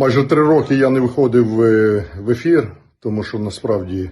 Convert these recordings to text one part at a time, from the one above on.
Майже три роки я не виходив е, в ефір, тому що насправді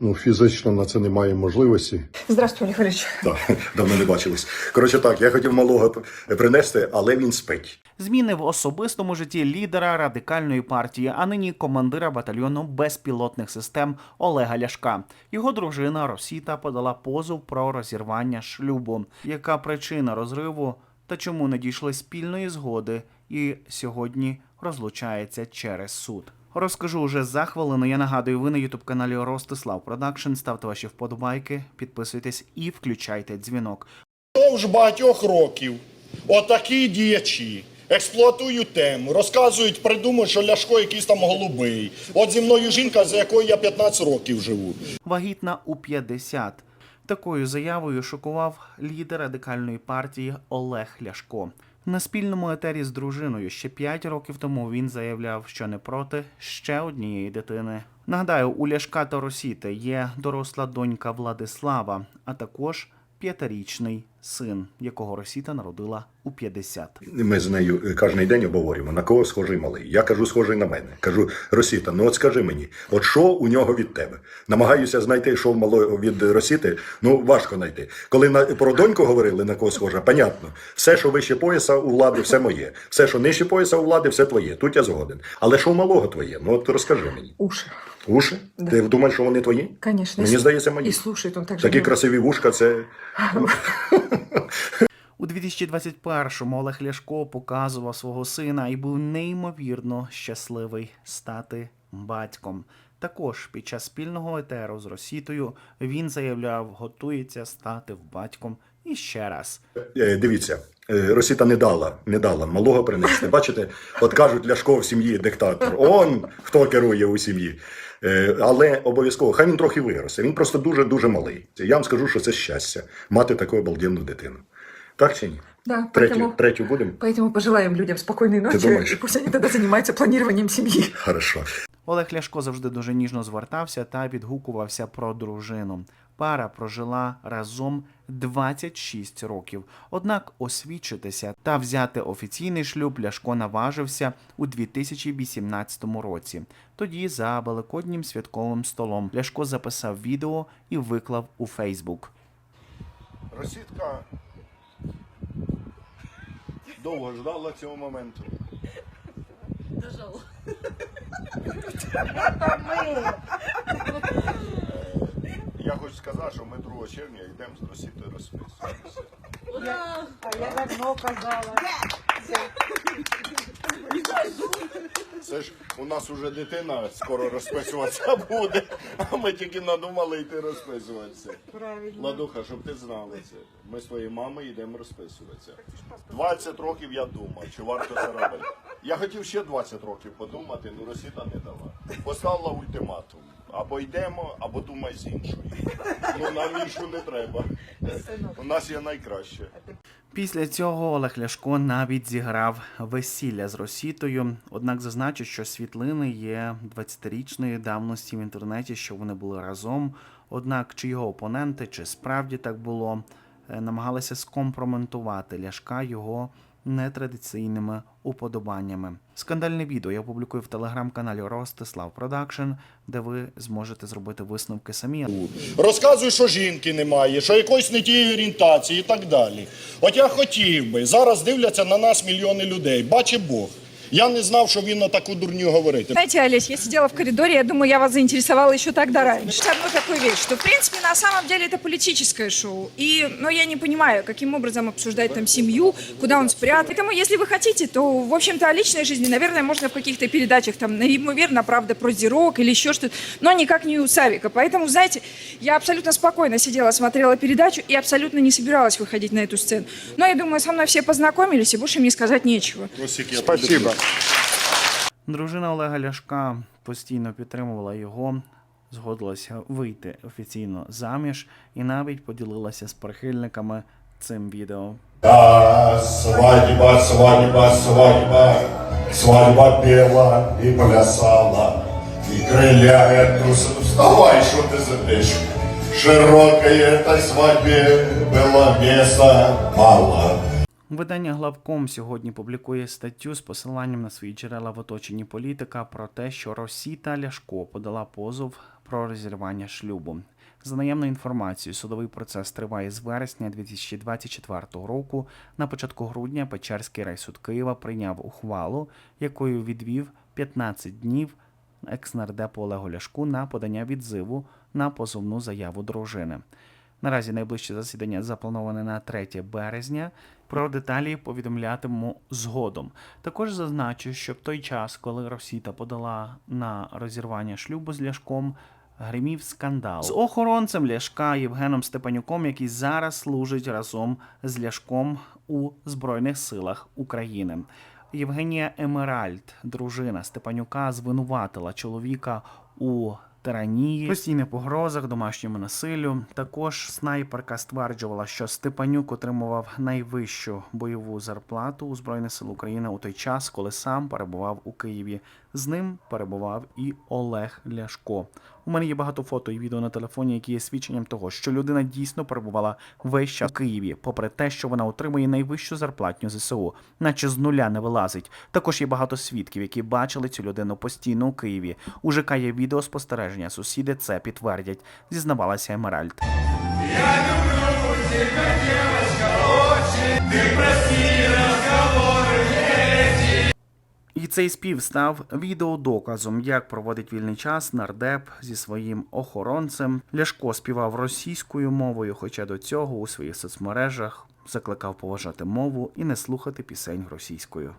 ну, фізично на це немає можливості. Здравствуй, Олег Валерьевич. Так, давно не бачились. Коротше так, я хотів малого принести, але він спить. Зміни в особистому житті лідера радикальної партії, а нині командира батальйону безпілотних систем Олега Ляшка. Його дружина Росіта подала позов про розірвання шлюбу. Яка причина розриву та чому не дійшли спільної згоди і сьогодні розлучається через суд? Розкажу уже за хвилину. Я нагадую, ви на ютуб каналі Ростислав Продакшн. Ставте ваші вподобайки, підписуйтесь і включайте дзвінок. Впродовж багатьох років отакі діячі експлуатують тему, розказують, придумують, що Ляшко якийсь там голубий. От зі мною жінка, за якою я 15 років живу. вагітна у 50. Такою заявою шокував лідер радикальної партії Олег Ляшко. На спільному етері з дружиною ще 5 років тому він заявляв, що не проти ще однієї дитини. Нагадаю, у Ляшка та Росіти є доросла донька Владислава, а також п'ятирічний син, якого Росіта народила у 50. Ми з нею кожен день обговорюємо, на кого схожий малий. Я кажу, схожий на мене. Кажу, Росіта, ну от скажи мені, от що у нього від тебе? Намагаюся знайти, що в малого від Росіти, ну важко знайти. Коли на, про доньку говорили, на кого схожа, понятно. Все, що вище пояса у влади, все моє. Все, що нижче пояса у влади, все твоє. Тут я згоден. Але що у малого твоє? Ну от розкажи мені. Уши. Уші? Да. Ти думаєш, що вони твої? Конечно. Мені здається, мої. И слушает он так же. Такі красиві вушка, це. У 2021-му Олег Ляшко показував свого сина і був неймовірно щасливий стати батьком. Також під час спільного етеру з Росітою він заявляв, готується стати батьком і ще раз. Е, Дивіться, Росіта не дала, не дала малого принести. Бачите, от кажуть, Ляшко в сім'ї диктатор. Он хто керує у сім'ї. Е, Але обов'язково, хай він трохи виросте. Він просто дуже дуже малий. Я вам скажу, що це щастя мати таку обалденну дитину. Так чи ні? Да, Третю, поэтому, третю будемо? поэтому пожелаем людям спокойной ночи. думаешь? И пусть они тогда занимаются планированием семьи. Хорошо. Олег Ляшко завжди дуже ніжно звертався та відгукувався про дружину. Пара прожила разом 26 років. Однак освідчитися та взяти офіційний шлюб Ляшко наважився у 2018 році. Тоді за великоднім святковим столом Ляшко записав відео і виклав у Фейсбук. Росітка довго ждала цього моменту. Я хочу сказати, що ми 2 червня йдемо з Росітою розписуватися. Це ж у нас уже дитина скоро розписуватися буде, а ми тільки надумали йти розписуватися. Правильно. Ладуха, щоб ти знала це. Ми з твоєю мамою йдемо розписуватися. 20 років я думав, чи варто це робити. Я хотів ще 20 років подумати, ну Росіта не дала. Поставила ультиматум. Або йдемо, або думай з іншою. Ну нам іншу не треба. У нас є найкраще. Після цього Олег Ляшко навіть зіграв весілля з Росітою. Однак зазначив, що світлини є 20-річної давності в інтернеті, що вони були разом. Однак, чи його опоненти, чи справді так було, е, намагалися скомпроментувати Ляшка його нетрадиційними уподобаннями. Скандальне відео я опублікую в телеграм-каналі Ростислав Продакшн, де ви зможете зробити висновки самі. Розказую, що жінки немає, що якоїсь не тієї орієнтації і так далі. От я хотів би, зараз дивляться на нас мільйони людей, бачить Бог. Я не знав, що він на таку дурню говорити. Знаете, Олесь, я сидела в коридоре, я думаю, я вас заинтересовала еще тогда раньше. Одну такую вещь, что, в принципе, на самом деле это политическое шоу. И, но я не понимаю, каким образом обсуждать там семью, куда он спрятан. Поэтому, если вы хотите, то, в общем-то, о личной жизни, наверное, можно в каких-то передачах, там, наверное, правда, про Зирок или еще что-то, но никак не у Савика. Поэтому, знаете, я абсолютно спокойно сидела, смотрела передачу и абсолютно не собиралась выходить на эту сцену. Но я думаю, со мной все познакомились, и больше мне сказать нечего. Спасибо. Дружина Олега Ляшка постійно підтримувала його, згодилася вийти офіційно заміж і навіть поділилася з прихильниками цим відео. Да, свадьба, свадьба, свадьба, свадьба пела и плясала, и крыля эту... с- Вставай, что ты сидишь? Широкой этой свадьбе было места мало. Видання Главком сьогодні публікує статтю з посиланням на свої джерела в оточенні політика про те, що Росіта Ляшко подала позов про розірвання шлюбу. За наявною інформацією, судовий процес триває з вересня 2024 року. На початку грудня Печерський райсуд Києва прийняв ухвалу, якою відвів 15 днів екс-нардепу Олегу Ляшку на подання відзиву на позовну заяву дружини. Наразі найближче засідання заплановане на 3 березня. Про деталі повідомлятиму згодом. Також зазначу, що в той час, коли Росіта подала на розірвання шлюбу з Ляшком, гримів скандал з охоронцем Ляшка Євгеном Степанюком, який зараз служить разом з Ляшком у Збройних силах України. Євгенія Емеральд, дружина Степанюка, звинуватила чоловіка у тиранії, постійних погрозах, домашньому насиллю. Також снайперка стверджувала, що Степанюк отримував найвищу бойову зарплату у Збройних сил України у той час, коли сам перебував у Києві. З ним перебував і Олег Ляшко. У мене є багато фото і відео на телефоні, які є свідченням того, що людина дійсно перебувала весь час у Києві, попри те, що вона отримує найвищу зарплатню ЗСУ, наче з нуля не вилазить. Також є багато свідків, які бачили цю людину постійно у Києві. У ЖК є відеоспостереження. Сусіди це підтвердять, зізнавалася Емеральд. І цей спів став відеодоказом, як проводить вільний час нардеп зі своїм охоронцем. Ляшко співав російською мовою, хоча до цього у своїх соцмережах закликав поважати мову і не слухати пісень російською.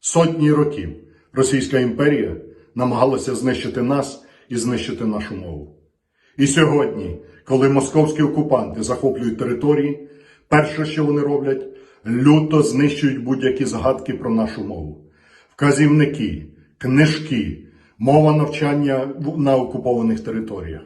Сотні років Російська імперія намагалася знищити нас і знищити нашу мову. І сьогодні, коли московські окупанти захоплюють території, перше, що вони роблять, люто знищують будь-які згадки про нашу мову. Вказівники, книжки, мова навчання на окупованих територіях.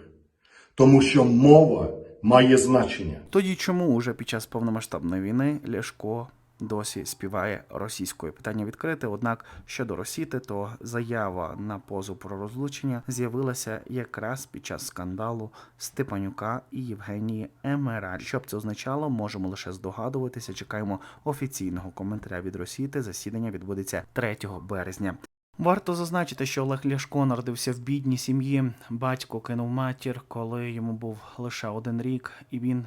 Тому що мова має значення. Тоді чому уже під час повномасштабної війни Ляшко досі співає російською? Питання відкрите. Однак щодо Росіти, то заява на позов про розлучення з'явилася якраз під час скандалу Степанюка і Євгенії Емераль. Що б це означало, можемо лише здогадуватися. Чекаємо офіційного коментаря від Росіти. Засідання відбудеться 3 березня. Варто зазначити, що Олег Ляшко народився в бідній сім'ї. Батько кинув матір, коли йому був лише один рік, і він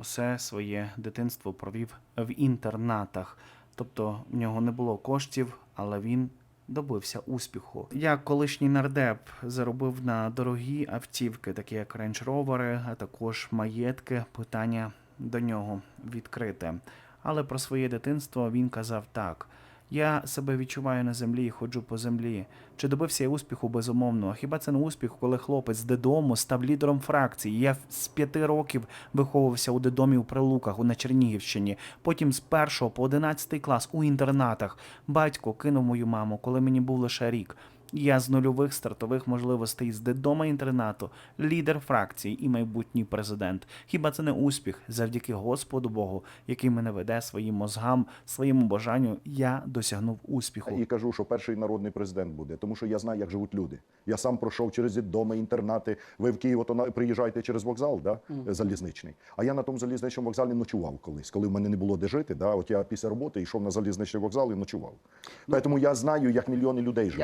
усе своє дитинство провів в інтернатах. Тобто в нього не було коштів, але він добився успіху. Як колишній нардеп заробив на дорогі автівки, такі як Range Rover, а також маєтки. Питання до нього відкрите. Але про своє дитинство він казав так. Я себе відчуваю на землі і ходжу по землі. Чи добився я успіху безумовно? А хіба це не успіх, коли хлопець з дедому став лідером фракції? Я з п'яти років виховувався у дедомі у Прилуках на Чернігівщині. Потім з першого по одинадцятий клас у інтернатах. Батько кинув мою маму, коли мені був лише рік. Я з нульових стартових можливостей з дедома інтернату, лідер фракції і майбутній президент. Хіба це не успіх? Завдяки Господу Богу, який мене веде своїм мозгам, своєму бажанню, я досягнув успіху. І кажу, що перший народний президент буде, тому що я знаю, як живуть люди. Я сам пройшов через доми, інтернати. Ви в Київ на- приїжджаєте через вокзал, да? залізничний. А я на тому залізничному вокзалі ночував колись, коли в мене не було де жити. Да? От я після роботи йшов на залізничний вокзал і ночував. Тому я знаю, як мільйони людей живуть.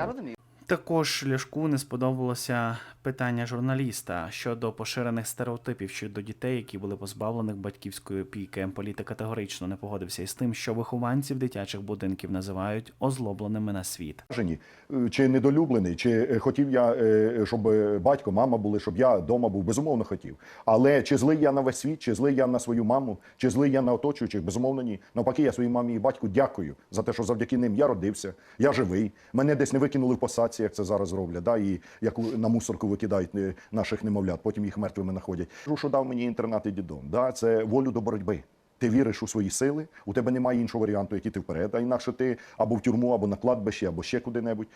Також Ляшку не сподобалося питання журналіста щодо поширених стереотипів щодо дітей, які були позбавлених батьківської опіки. Політик категорично не погодився із тим, що вихованців дитячих будинків називають озлобленими на світ. Е, чи недолюблений, чи е, хотів я, е, щоб батько, мама були, щоб я вдома був, безумовно хотів. Але чи злий я на весь світ, чи злий я на свою маму, чи злий я на оточуючих, безумовно ні. Навпаки, я своїй мамі і батьку дякую за те, що завдяки ним я родився, я живий. Мене десь не викинули в посадці, як це зараз роблять, да, і як на мусорку викидають е, наших немовлят, потім їх мертвими знаходять. Що дав мені інтернат і дідом. Да, це волю до боротьби. Ти віриш у свої сили, у тебе немає іншого варіанту, який ти вперед, а інакше ти або в тюрму, або на кладбище, або ще куди-небудь.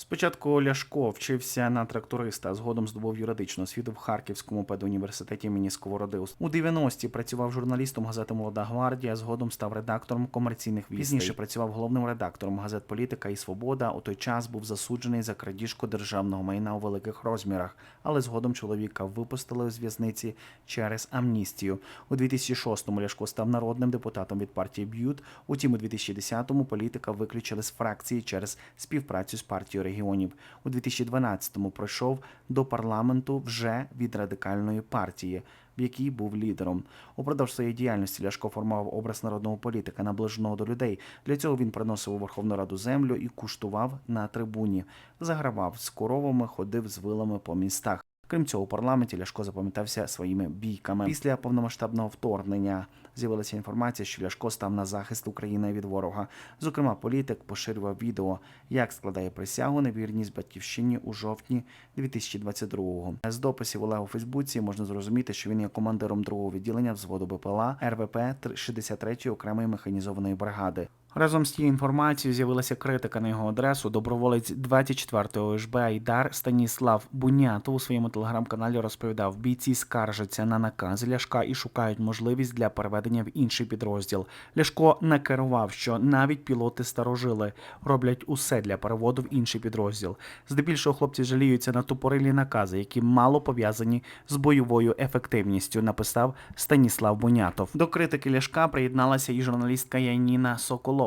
Спочатку Ляшко вчився на тракториста, згодом здобув юридичну освіту в Харківському педуніверситеті імені Сковороди. У 90-ті працював журналістом газети Молода гвардія, згодом став редактором комерційних вістей. Пізніше працював головним редактором газет Політика і Свобода. У той час був засуджений за крадіжку державного майна у великих розмірах, але згодом чоловіка випустили з в'язниці через амністію. У 2006-му Ляшко став народним депутатом від партії Б'ют. Утім, у 2010-му політика виключили з фракції через співпрацю з партією регіонів. У 2012-му пройшов до парламенту вже від радикальної партії. В якій був лідером упродовж своєї діяльності Ляшко формував образ народного політика, наближеного до людей. Для цього він приносив у Верховну Раду землю і куштував на трибуні, загравав з коровами, ходив з вилами по містах. Крім цього, у парламенті Ляшко запам'ятався своїми бійками. Після повномасштабного вторгнення з'явилася інформація, що Ляшко став на захист України від ворога. Зокрема, політик поширював відео, як складає присягу на вірність батьківщині у жовтні 2022-го. З дописів Олега у Фейсбуці можна зрозуміти, що він є командиром другого відділення взводу БПЛА РВП 63-ї окремої механізованої бригади. Разом з тією інформацією з'явилася критика на його адресу. Доброволець 24-го ОШБ Айдар Станіслав Бунятов у своєму телеграм-каналі розповідав: бійці скаржаться на накази Ляшка і шукають можливість для переведення в інший підрозділ. Ляшко накерував, що навіть пілоти старожили роблять усе для переводу в інший підрозділ. Здебільшого хлопці жаліються на тупорилі накази, які мало пов'язані з бойовою ефективністю. Написав Станіслав Бунятов. До критики Ляшка приєдналася і журналістка Яніна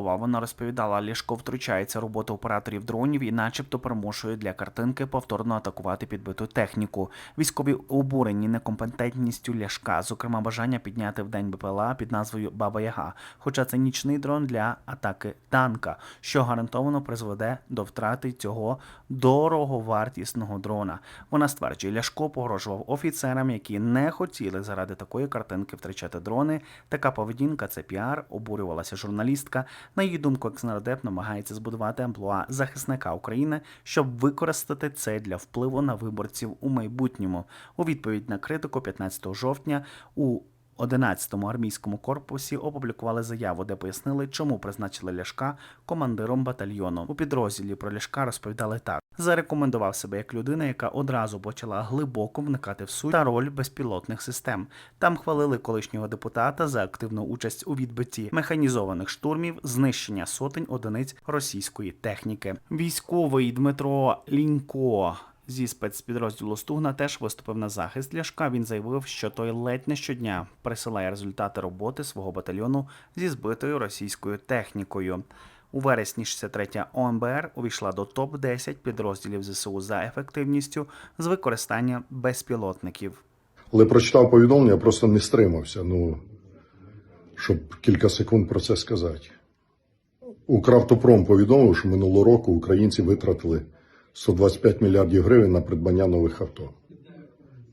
Соколова. Вона розповідала, Ляшко втручається в роботу операторів дронів і, начебто, примушує для картинки повторно атакувати підбиту техніку. Військові обурені некомпетентністю Ляшка, зокрема, бажання підняти в день БПЛА під назвою Баба Яга. Хоча це нічний дрон для атаки танка, що гарантовано призведе до втрати цього дороговартісного дрона. Вона стверджує, Ляшко погрожував офіцерам, які не хотіли заради такої картинки втрачати дрони. Така поведінка це піар, обурювалася журналістка. На її думку, екснардеп намагається збудувати амплуа захисника України, щоб використати це для впливу на виборців у майбутньому. У відповідь на критику 15 жовтня у 11-му армійському корпусі опублікували заяву, де пояснили, чому призначили Ляшка командиром батальйону. У підрозділі про Ляшка розповідали так: зарекомендував себе як людина, яка одразу почала глибоко вникати в суть та роль безпілотних систем. Там хвалили колишнього депутата за активну участь у відбитті механізованих штурмів, знищення сотень одиниць російської техніки. Військовий Дмитро Лінько зі спецпідрозділу Стугна теж виступив на захист Ляшка. Він заявив, що той ледь не щодня присилає результати роботи свого батальйону зі збитою російською технікою. У вересні 63-я ОМБР увійшла до топ 10 підрозділів ЗСУ за ефективністю з використання безпілотників. Коли прочитав повідомлення, просто не стримався, ну, щоб кілька секунд про це сказати. Укравтопром повідомив, що минулого року українці витратили 125 мільярдів гривень на придбання нових авто.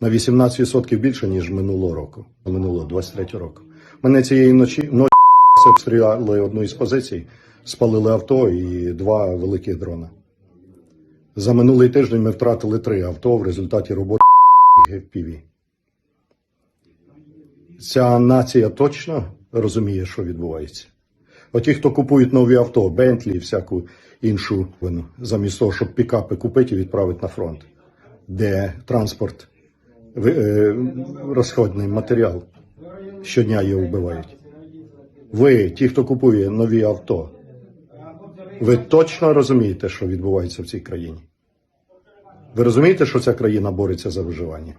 На 18% більше, ніж минулого року. Минулого 23 року. Мене цієї ночі ночі обстріляли одну із позицій, спалили авто і два великих дрона. За минулий тиждень ми втратили три авто в результаті роботи FPV. Ця нація точно розуміє, що відбувається. Оті, хто купують нові авто, Бентлі і всяку іншу вину, замість того, щоб пікапи купити і відправити на фронт, де транспорт, е, розходний матеріал щодня її вбивають. Ви, ті, хто купує нові авто, ви точно розумієте, що відбувається в цій країні? Ви розумієте, що ця країна бореться за виживання?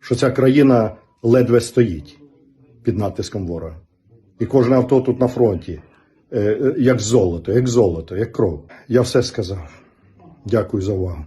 Що ця країна ледве стоїть під натиском ворога. І кожне авто тут на фронті, е, е, як золото, як золото, як кров. Я все сказав. Дякую за увагу.